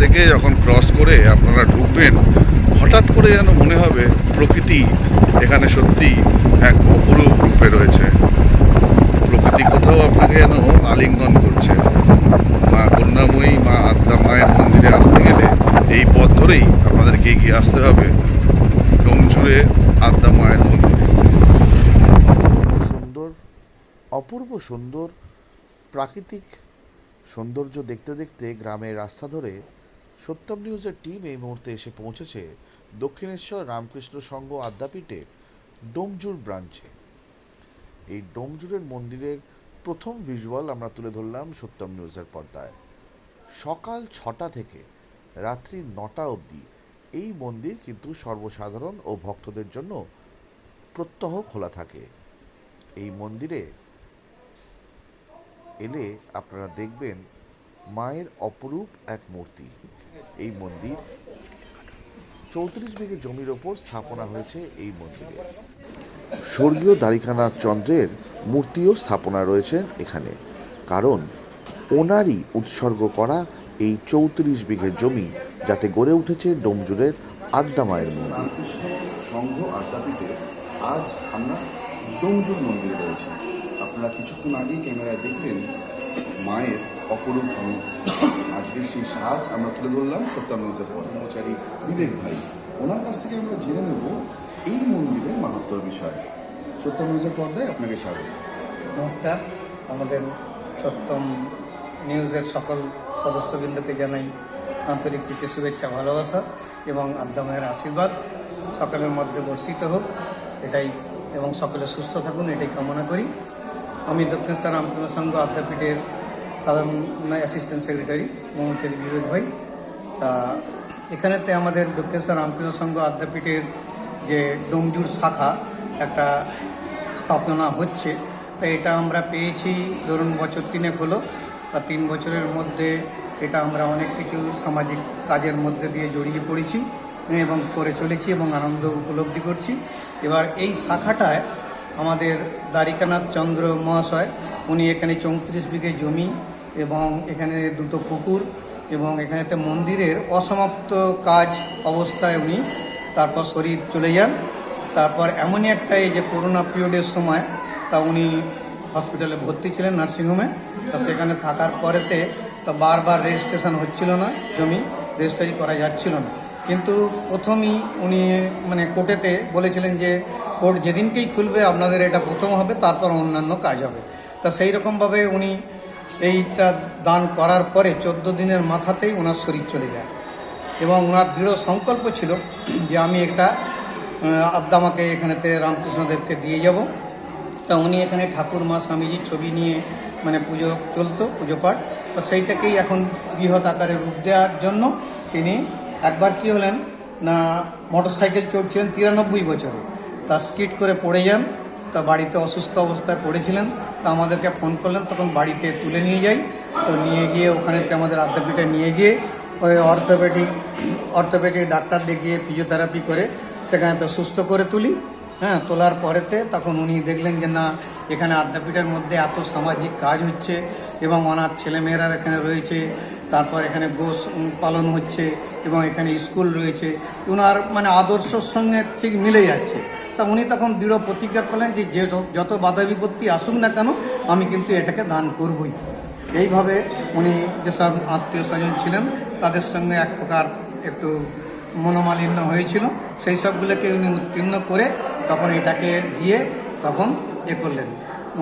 থেকে যখন ক্রস করে আপনারা ঢুকবেন, হঠাৎ করে যেন মনে হবে প্রকৃতি এখানে সত্যি এক অপরূপ রূপে রয়েছে। প্রকৃতি কোথাও আপনাকে যেন আলিঙ্গন করছে। মা কন্যাময়ী, মা আদ্যা মায়ের মন্দিরে আসতে গেলে এই পথ ধরেই আপনাদেরকে এগিয়ে আসতে হবে ডোমচুরে আদ্যা মায়ের মন্দিরে। সুন্দর, অপূর্ব সুন্দর, প্রাকৃতিক সৌন্দর্য দেখতে দেখতে গ্রামের রাস্তা ধরে সত্যম নিউজের টিম এই মুহূর্তে এসে পৌঁছেছে দক্ষিণেশ্বর রামকৃষ্ণ সংঘ আদ্যাপীঠে ডোমজুর ব্রাঞ্চে। এই ডোমজুরের মন্দিরের প্রথম ভিজুয়াল আমরা তুলে ধরলাম সত্যম নিউজের পর্দায়। সকাল ছটা থেকে রাত্রি নটা অবধি এই মন্দির কিন্তু সর্বসাধারণ ও ভক্তদের জন্য প্রত্যহ খোলা থাকে। এই মন্দিরে এলে আপনারা দেখবেন মায়ের অপরূপ এক মূর্তি। এই মন্দির। চৌত্রিশ বিঘে জমির ওপর স্থাপনা হয়েছে এই মন্দিরে। স্বর্গীয় দ্বারিকানাথ চন্দ্রের মূর্তিও স্থাপনা রয়েছে এখানে। কারণ ওনারই উৎসর্গ করা এই চৌত্রিশ বিঘে জমি যাতে গড়ে উঠেছে ডোমজুরের আদ্যা মায়ের মন্দির। সংঘ আদ্যাপীঠে আজ আমরা ডোমজুর মন্দিরে রয়েছি। আপনারা কিছুক্ষণ আগেই ক্যামেরায় দেখলেন মায়ের অপরূপ রূপ। আজকের সেই সাজ আমরা তুলে ধরলাম সত্যাম নিউজের কর্মচারী বিবেক ভাই। ওনার কাছ থেকে আমরা জেনে নেব এই মন্দিরের মাহাত্মর বিষয়। সত্যাম নিউজের পর্দায় আপনাকে স্বাগত। নমস্কার। আমাদের সত্যম নিউজের সকল সদস্যবৃন্দকে জানাই আন্তরিক প্রীতি, শুভেচ্ছা, ভালোবাসা এবং আদ্যাময়ের আশীর্বাদ। সকলের মধ্যে বর্ষিত হোক, এটাই এবং সকলে সুস্থ থাকুন, এটাই কামনা করি। আমি দক্ষিণেশ্বর রামকৃষ্ণ সংঘ আদ্যাপীঠের সাধারণ অ্যাসিস্ট্যান্ট সেক্রেটারি মমতারি বিবেক ভাই। তা এখানেতে আমাদের দক্ষিণেশ্বর রামকৃষ্ণ সংঘ আদ্যাপীঠের যে ডোমজুর শাখা, একটা স্থাপনা হচ্ছে। তো এটা আমরা পেয়েছি, ধরুন বছর তিনেক হলো। তা তিন বছরের মধ্যে এটা আমরা অনেক কিছু সামাজিক কাজের মধ্যে দিয়ে জড়িয়ে পড়েছি এবং করে চলেছি এবং আনন্দ উপলব্ধি করছি। এবার এই শাখাটায় আমাদের দ্বারিকানাথ চন্দ্র মহাশয়, উনি এখানে চৌত্রিশ বিঘে জমি এবং এখানে দুটো পুকুর এবং এখানেতে মন্দিরের অসমাপ্ত কাজ অবস্থায় উনি তারপর শরীর চলে যান। তারপর এমনই একটা এই যে করোনা পিরিয়ডের সময়, তা উনি হসপিটালে ভর্তি ছিলেন নার্সিংহোমে। তা সেখানে থাকার পরেতে তা বারবার রেজিস্ট্রেশন হচ্ছিল না জমি রেজিস্ট্রি করা যাচ্ছিল না। কিন্তু প্রথমই উনি মানে কোর্টেতে বলেছিলেন যে, কোর্ট যেদিনকেই খুলবে আপনাদের এটা প্রথম হবে, তারপর অন্যান্য কাজ হবে। তা সেই রকমভাবে উনি এইটা দান করার পরে চোদ্দ দিনের মাথাতেই ওনার শরীর চলে যায়। এবং ওনার দৃঢ় সংকল্প ছিল যে আমি একটা আদ্দামাকে এখানেতে রামকৃষ্ণদেবকে দিয়ে যাব। তা উনি এখানে ঠাকুর মা স্বামীজির ছবি নিয়ে মানে পুজো চলতো, পুজো পাঠ। তো সেইটাকেই এখন বৃহৎ আকারে রূপ দেওয়ার জন্য তিনি একবার কি হলেন, না মোটর সাইকেল চড়ছিলেন তিরানব্বই বছরে। তা স্কিট করে পড়ে যান। তা বাড়িতে অসুস্থ অবস্থায় পড়েছিলেন, তা আমাদেরকে ফোন করলেন, তখন বাড়িতে তুলে নিয়ে যাই। তো নিয়ে গিয়ে ওখানেতে আমাদের আদ্যাপীঠে নিয়ে গিয়ে ওই অর্থোপেডিক অর্থোপেডিক ডাক্তার দেখিয়ে ফিজিওথেরাপি করে সেখানে তো সুস্থ করে তুলি। হ্যাঁ তোলার পরেতে তখন উনি দেখলেন যে না, এখানে আদ্যাপীঠের মধ্যে এত সামাজিক কাজ হচ্ছে এবং অনাথ ছেলেমেয়েরা এখানে রয়েছে। তারপর এখানে গোস পালন হচ্ছে এবং এখানে স্কুল রয়েছে। ওনার মানে আদর্শর সঙ্গে ঠিক মিলে যাচ্ছে। তা উনি তখন দৃঢ় প্রতিজ্ঞা করলেন যে যে যত বাধা বিপত্তি আসুক না কেন, আমি কিন্তু এটাকে দান করবই। এইভাবে উনি যেসব আত্মীয় স্বজন ছিলেন, তাদের সঙ্গে এক প্রকার একটু মনোমালিন্য হয়েছিল। সেই সবগুলোকে উনি উত্তীর্ণ করে তখন এটাকে দিয়ে তখন এ করলেন।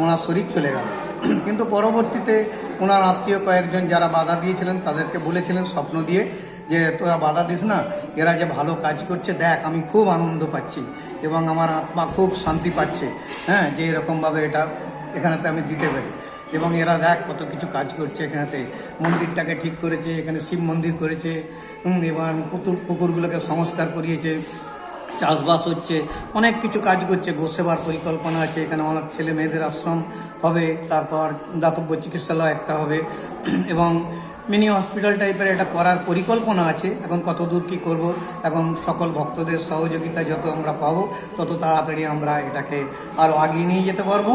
ওনার শরীর চলে গেল। কিন্তু পরবর্তীতে ওনার আত্মীয় কয়েকজন যারা বাধা দিয়েছিলেন, তাদেরকে বলেছিলেন স্বপ্ন দিয়ে যে, তোরা বাধা দিস না, এরা যে ভালো কাজ করছে, দেখ আমি খুব আনন্দ পাচ্ছি এবং আমার আত্মা খুব শান্তি পাচ্ছে। হ্যাঁ যে এরকমভাবে এটা এখানেতে আমি দিতে পারি। এবং এরা দেখ কত কিছু কাজ করছে এখানেতে। মন্দিরটাকে ঠিক করেছে, এখানে শিব মন্দির করেছে এবং পুকুর পুকুরগুলোকে সংস্কার করিয়েছে। চাষবাস হচ্ছে, অনেক কিছু কাজ করছে গোসেবার পরিকল্পনা আছে, এখানে অনেক ছেলে মেয়েদের আশ্রম হবে, তারপর দাতব্য চিকিৎসালয় একটা হবে, এবং মিনি হসপিটাল টাইপের এটা করার পরিকল্পনা আছে, এখন কত দূর কী করব, এখন সকল ভক্তদের সহযোগিতা যত আমরা পাবো, তত তাড়াতাড়ি আমরা এটাকে আরও আগিয়ে নিয়ে যেতে পারব,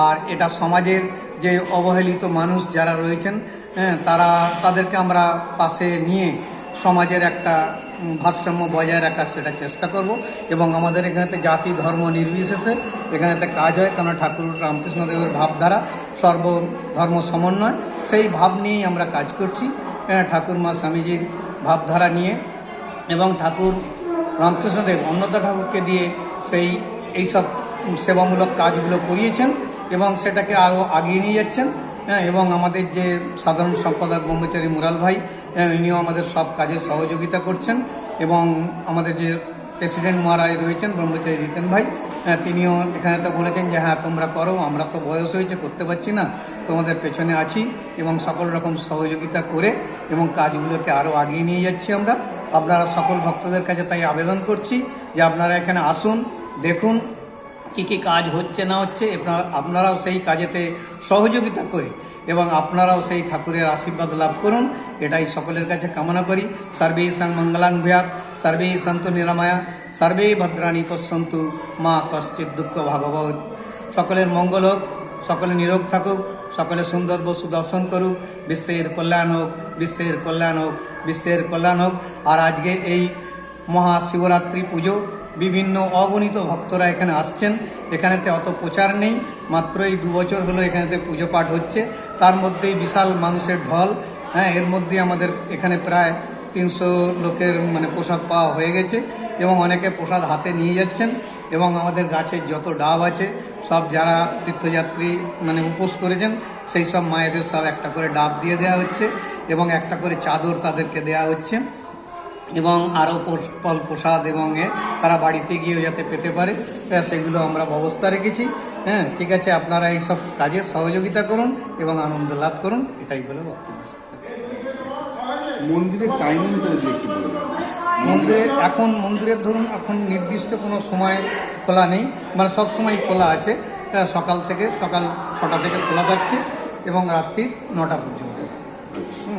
আর এটা সমাজের যে অবহেলিত মানুষ যারা রয়েছেন হ্যাঁ তারা, তাদেরকে আমরা পাশে নিয়ে সমাজের একটা ভারসাম্য বজায় রাখার সেটা চেষ্টা করব এবং আমাদের এখানেতে জাতি ধর্ম নির্বিশেষে এখানেতে কাজ হয় কারণ ঠাকুর রামকৃষ্ণদেবের ভাবধারা সর্বধর্ম সমন্বয়। সেই ভাব নিয়েই আমরা কাজ করছি হ্যাঁ, ঠাকুর মা স্বামীজির ভাবধারা নিয়ে এবং ঠাকুর রামকৃষ্ণদেব অন্নদা ঠাকুরকে দিয়ে সেই এইসব সেবামূলক কাজগুলো করিয়েছেন এবং সেটাকে আরও আগিয়ে নিয়ে যাচ্ছেন। হ্যাঁ, এবং আমাদের যে সাধারণ সম্পাদক ব্রহ্মচারী মুরাল ভাই হ্যাঁ, ইনিও আমাদের সব কাজে সহযোগিতা করছেন। এবং আমাদের যে প্রেসিডেন্ট মহারাজ রয়েছেন ব্রহ্মচারী রিতেন ভাই হ্যাঁ, তিনিও এখানে তো বলেছেন যে হ্যাঁ তোমরা করো আমরা তো বয়স হয়েছে করতে পারছি না। তোমাদের পেছনে আছি। এবং সকল রকম সহযোগিতা করে এবং কাজগুলোকে আরও আগিয়ে নিয়ে যাচ্ছি আমরা। আপনারা সকল ভক্তদের কাছে তাই আবেদন করছি যে আপনারা এখানে আসুন দেখুন কী কী কাজ হচ্ছে না হচ্ছে আপনারাও সেই কাজেতে সহযোগিতা করে এবং আপনারাও সেই ঠাকুরের আশীর্বাদ লাভ করুন। এটাই সকলের কাছে কামনা করি। সর্বেই সং মঙ্গলাং ভ্যাত, সর্বেই সন্তু নিরাময়া, সর্বেই ভদ্রাণী পশ্যন্তু মা কশ্চিৎ দুঃখ ভাগবত। সকলের মঙ্গল হোক, সকলে নিরোগ থাকুক, সকলে সুন্দর বস্তু দর্শন করুক, বিশ্বের কল্যাণ হোক, বিশ্বের কল্যাণ হোক, বিশ্বের কল্যাণ হোক। আর আজকে এই মহাশিবরাত্রি পুজো বিভিন্ন অগণিত ভক্তরা এখানে আসছেন। এখানেতে অত প্রচার নেই। মাত্র এই দু বছর হলো এখানেতে পুজো পাঠ হচ্ছে। তার মধ্যেই বিশাল মানুষের ঢল। হ্যাঁ এর মধ্যে আমাদের এখানে প্রায় তিনশো লোকের মানে প্রসাদ পাওয়া হয়ে গেছে এবং অনেকে প্রসাদ হাতে নিয়ে যাচ্ছেন এবং আমাদের গাছের যত ডাব আছে, সব যারা তীর্থযাত্রী মানে উপোস করেছেন, সেই সব মায়েদের সব একটা করে ডাব দিয়ে দেওয়া হচ্ছে এবং একটা করে চাদর তাদেরকে দেওয়া হচ্ছে। এবং আরও ফল প্রসাদ এবং এ তারা বাড়িতে গিয়েও যাতে পেতে পারে সেগুলো আমরা ব্যবস্থা রেখেছি। হ্যাঁ ঠিক আছে আপনারা এই সব কাজে সহযোগিতা করুন এবং আনন্দ লাভ করুন এটাই বলে বক্তব্য মন্দিরের টাইমিং যদি একটু মন্দিরে এখন মন্দিরের ধরুন এখন নির্দিষ্ট কোনো সময় খোলা নেই মানে সব সময় খোলা আছে। সকাল থেকে সকাল ছটা থেকে খোলা থাকছে এবং রাত্রি নটা পর্যন্ত।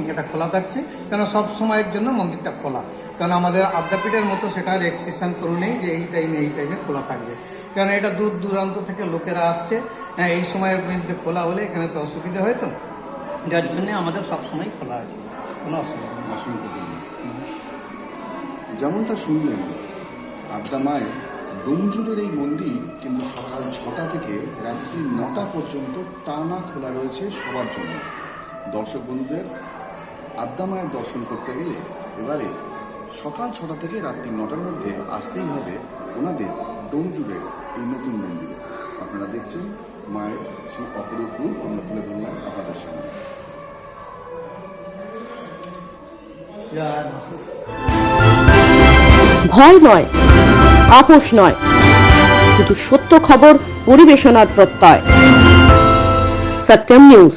এটা খোলা থাকছে। কেন সব সময়ের জন্য মন্দিরটা খোলা। কারণ আমাদের আদ্যাপীঠের মতো সেটা রেজিস্ট্রেশন করে নেই যে এই টাইমে এই টাইমে খোলা থাকবে। কারণ এটা দূর দূরান্ত থেকে লোকেরা আসছে। হ্যাঁ এই সময়ের মধ্যে খোলা হলে এখানে তো অসুবিধা হয় তো। যার জন্যে আমাদের সব সময় খোলা আছে। কোনো অসুবিধা ধন্যবাদ। যেমনটা শুনলেন, আদ্যা মায়ের ডোমজুরের এই মন্দির কিন্তু সকাল ছটা থেকে রাত্রি নটা পর্যন্ত টানা খোলা রয়েছে সবার জন্য। দর্শক বন্ধুদের আদ্যা মায়ের দর্শন করতে গেলে এবারে সকাল ছটা থেকে রাত্রি নটার মধ্যে আসতেই হবে ওনাদের ডোমজুরের এই নতুন মন্দিরে। আপনারা দেখছেন মায়ের সেই অপরূপ রূপ আমরা তুলে ধরলাম আপনাদের সামনে। ভয় নয়, আপোষ নয়, শুধু সত্য খবর, পরিবেশনার প্রত্যয়। সত্যম নিউজ।